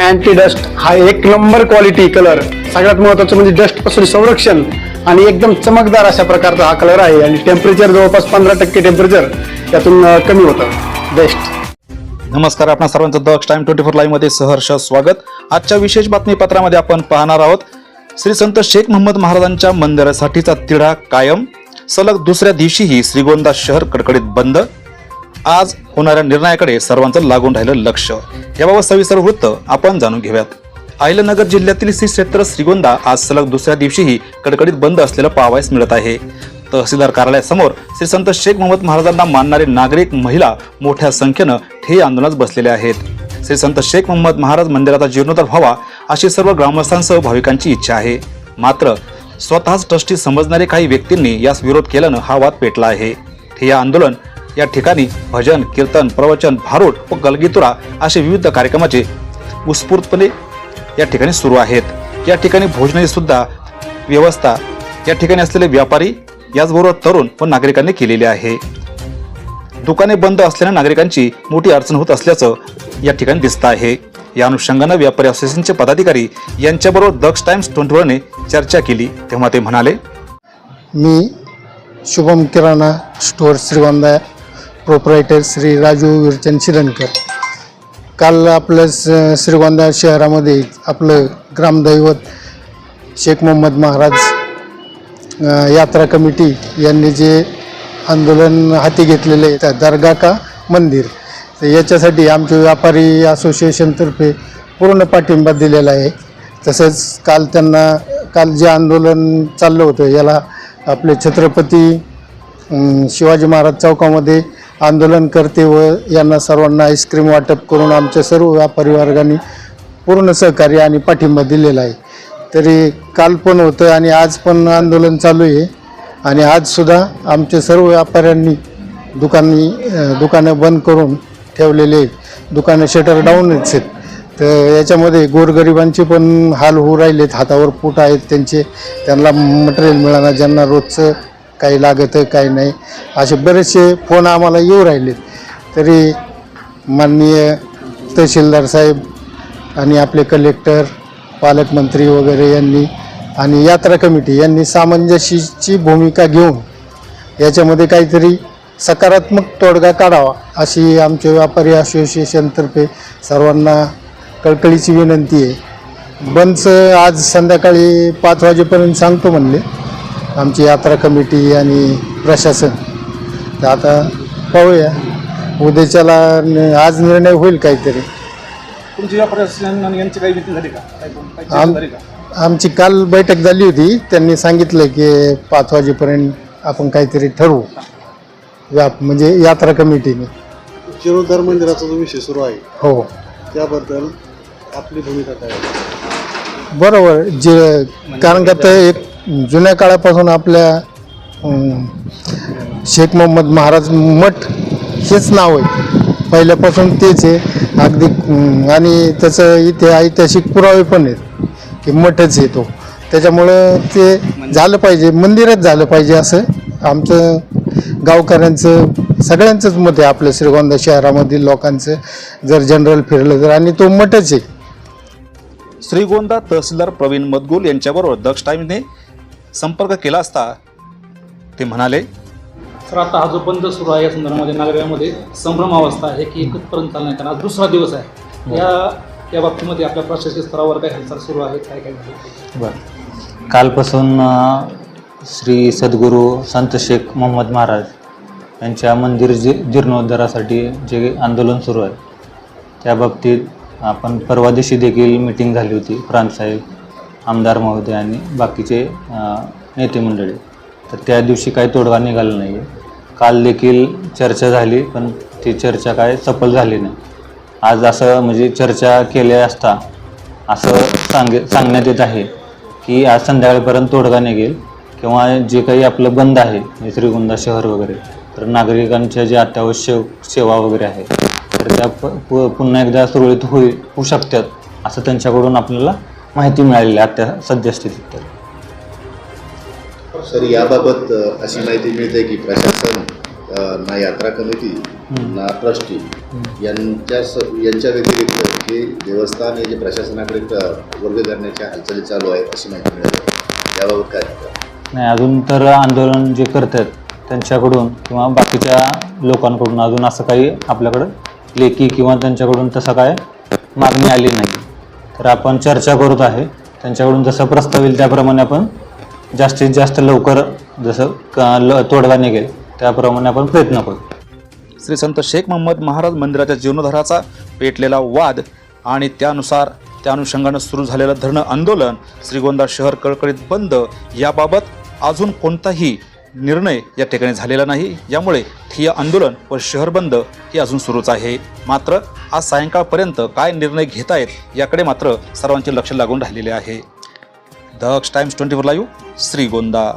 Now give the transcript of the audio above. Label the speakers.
Speaker 1: anti dust हा एक number quality colour सगळ्यात महत्वाचं म्हणजे डस्टपासून संरक्षण आणि एकदम चमकदार अशा प्रकारचा हा कलर आहे. आणि टेम्परेचर जवळपास पंधरा टक्के टेम्परेचर त्यातून कमी होतं. बेस्ट
Speaker 2: नमस्कार आपणा सर्वांचं दक्ष टाइम ट्वेंटी फोर लाईव्हमध्ये सहर्ष स्वागत. आजच्या विशेष बातमीपत्रामध्ये आपण पाहणार आहोत श्री संत शेख मोहम्मद महाराजांच्या मंदिरासाठीचा तिढा कायम. सलग दुसऱ्या दिवशीही श्रीगोंदा शहर कडकडीत बंद. आज होणाऱ्या निर्णयाकडे सर्वांचं लागून राहिलं लक्ष. याबाबत सविस्तर वृत्त आपण जाणून घेऊयात. अहिल्यानगर जिल्ह्यातील श्री क्षेत्र श्रीगोंदा आज सलग दुसऱ्या दिवशीही कडकडीत बंद असलेलं पाहावयास मिळत आहे. तहसीलदार कार्यालयासमोर श्री संत शेख मोहम्मद महाराजांना मानणारे नागरिक महिला मोठ्या संख्येनं ठे आंदोलनात बसलेले आहेत. श्री संत शेख मोहम्मद महाराज मंदिराचा जीर्णोद्धार व्हावा अशी सर्व ग्रामस्थांसह भाविकांची इच्छा आहे. मात्र स्वतःच ट्रस्टी समजणारे काही व्यक्तींनी यास विरोध केल्यानं हा वाद पेटला आहे. ठिय्या आंदोलन या ठिकाणी भजन कीर्तन प्रवचन भारूड व गलगीतुरा असे विविध कार्यक्रमाचे उत्स्फूर्तपणे या ठिकाणी सुरू आहेत. या ठिकाणी भोजनाची सुद्धा व्यवस्था या ठिकाणी असलेले व्यापारी याचबरोबर तरुण व नागरिकांनी केलेली आहे. दुकाने बंद असल्याने नागरिकांची मोठी अडचण होत असल्याचं या ठिकाणी दिसतं आहे. या अनुषंगानं व्यापारी असोसिएशनचे पदाधिकारी यांच्याबरोबर दक्ष टाइम्स ट्वेंटी चर्चा केली. तेव्हा ते म्हणाले
Speaker 3: मी शुभम किराणा स्टोअर श्रीगोंदा प्रोपरायटर श्री राजू विरचंद शिरणकर काल आपलं स- श्रीगोंदा शहरामध्ये आपलं ग्रामदैवत शेख मोहम्मद महाराज यात्रा कमिटी यांनी जे आंदोलन हाती घेतलेले त्या दर्गा का मंदिर तर याच्यासाठी आमचे व्यापारी असोसिएशनतर्फे पूर्ण पाठिंबा दिलेला आहे. तसंच काल त्यांना काल जे आंदोलन चाललं होतं याला आपले छत्रपती शिवाजी महाराज चौकामध्ये आंदोलन करते व यांना सर्वांना आईस्क्रीम वाटप करून आमच्या सर्व व्यापारी वर्गाने पूर्ण सहकार्य आणि पाठिंबा दिलेला आहे. तरी काल पण होतं आणि आज पण आंदोलन चालू आहे. आणि आजसुद्धा आमच्या सर्व व्यापाऱ्यांनी दुकानी दुकानं बंद करून ठेवलेले आहेत. दुकानं शटर डाऊनच आहेत. तर याच्यामध्ये गोरगरिबांचे पण हाल होऊ राहिलेत. हातावर पोट आहेत त्यांचे. त्यांना मटेरियल मिळाला ज्यांना रोजचं काही लागतं काही नाही. असे बरेचसे फोन आम्हाला येऊ राहिलेत. तरी माननीय तहसीलदार साहेब आणि आपले कलेक्टर पालकमंत्री वगैरे यांनी आणि यात्रा कमिटी यांनी सामंजस्याची भूमिका घेऊन याच्यामध्ये काहीतरी सकारात्मक तोडगा काढावा अशी आमचे व्यापारी असोसिएशनतर्फे सर्वांना कळकळीची विनंती आहे. बंदचं आज संध्याकाळी पाच वाजेपर्यंत सांगतो म्हणले. आमची यात्रा कमिटी आणि प्रशासन. तर आता पाहूया. उद्याच्याला न- आज निर्णय होईल काहीतरी.
Speaker 2: तुमची व्यापारी असोसिएशन यांची काही मिटिंग झाली का? काही
Speaker 3: आम आमची काल बैठक झाली होती. त्यांनी सांगितलं की पाच वाजेपर्यंत आपण काहीतरी ठरवू. व्याप म्हणजे यात्रा कमिटीने.
Speaker 4: जीर्णोद्धार मंदिराचा जो विषय सुरू आहे
Speaker 3: हो.
Speaker 4: त्याबद्दल आपली भूमिका काय आहे?
Speaker 3: बरोबर. जे कारण का ते एक जुन्या काळापासून आपल्या शेख मोहम्मद महाराज मठ हेच नाव आहे. पहिल्यापासून तेच आहे. अगदी आणि त्याचं इथे ऐतिहासिक पुरावे पण आहेत की मठच आहे तो. त्याच्यामुळं ते झालं पाहिजे मंदिरच झालं पाहिजे असं आमचं गावकऱ्यांचं सगळ्यांचंच मत आहे आपल्या श्रीगोंदा शहरामधील लोकांचं. जर जनरल फिरलं तर आणि तो मठच आहे.
Speaker 2: श्रीगोंदा तहसीलदार प्रवीण मदगुल यांच्याबरोबर दक्ष टाईमने संपर्क केला असता ते म्हणाले
Speaker 5: तर आता हा जो बंद सुरू आहे या संदर्भामध्ये नागरिकांमध्ये संभ्रम अवस्था आहे की कुठपर्यंत चालणार कारण आज दुसरा दिवस आहे. या या बाबतीमध्ये आपल्या प्रशासकीय स्तरावर काय हालचाल सुरू आहे? काय काय
Speaker 6: बरं. कालपासून श्री सद्गुरू संत शेख मोहम्मद महाराज यांच्या मंदिर जी जीर्णोद्धारासाठी जे आंदोलन सुरू आहे त्या बाबतीत आपण परवा दिवशी देखील मिटिंग झाली होती प्रांतसाहेब आमदार महोदय आणि बाकीचे नेते मंडळी. तर त्या दिवशी काही तोडगा निघाला नाही आहे काल देखील चर्चा झाली पण ती चर्चा काय सफल झाली नाही. आज असं म्हणजे चर्चा केली असता असं सांगे सांगण्यात येत आहे की आज संध्याकाळपर्यंत तोडगा निघेल किंवा जे काही आपलं बंद आहे म्हणजे श्रीगोंदा शहर वगैरे तर नागरिकांच्या ज्या अत्यावश्यक सेवा वगैरे आहे तर त्या प- पु- पुन्हा एकदा सुरळीत होई होऊ शकतात असं त्यांच्याकडून आपल्याला माहिती मिळालेली आहे त्या सद्यस्थितीत तर.
Speaker 7: सर याबाबत अ, अशी माहिती मिळते की प्रशासन अ, ना यात्रा कमिटी ना ट्रस्टी यांच्या स- यांच्या व्यतिरिक्त हे देवस्थान हे जे प्रशासनाकडे वर्ग करण्याच्या हालचाली चालू आहेत अशी माहिती मिळाली याबाबत काय?
Speaker 6: नाही अजून तर आंदोलन जे करतात त्यांच्याकडून किंवा बाकीच्या लोकांकडून अजून असं काही आपल्याकडं लेखी किंवा त्यांच्याकडून तसं काय मागणी आली नाही. तर आपण चर्चा करत आहे. त्यांच्याकडून जसं प्रस्ताव येईल त्याप्रमाणे आपण जास्तीत जास्त लवकर जसं का ल- तोडगा निघेल त्याप्रमाणे आपण प्रयत्न करू.
Speaker 2: श्री संत शेख मोहम्मद महाराज मंदिराच्या जीर्णोद्धाराचा पेटलेला वाद आणि त्यानुसार त्या अनुषंगानं सुरू झालेलं धरणं आंदोलन श्रीगोंदा शहर कळकळीत बंद. याबाबत अजून कोणताही निर्णय या ठिकाणी झालेला नाही. यामुळे ठिय्या आंदोलन व शहर बंद हे अजून सुरूच आहे. मात्र आज सायंकाळपर्यंत काय निर्णय घेत आहेत याकडे मात्र सर्वांचे लक्ष लागून राहिलेले आहे. The Times twenty four live Shrigonda.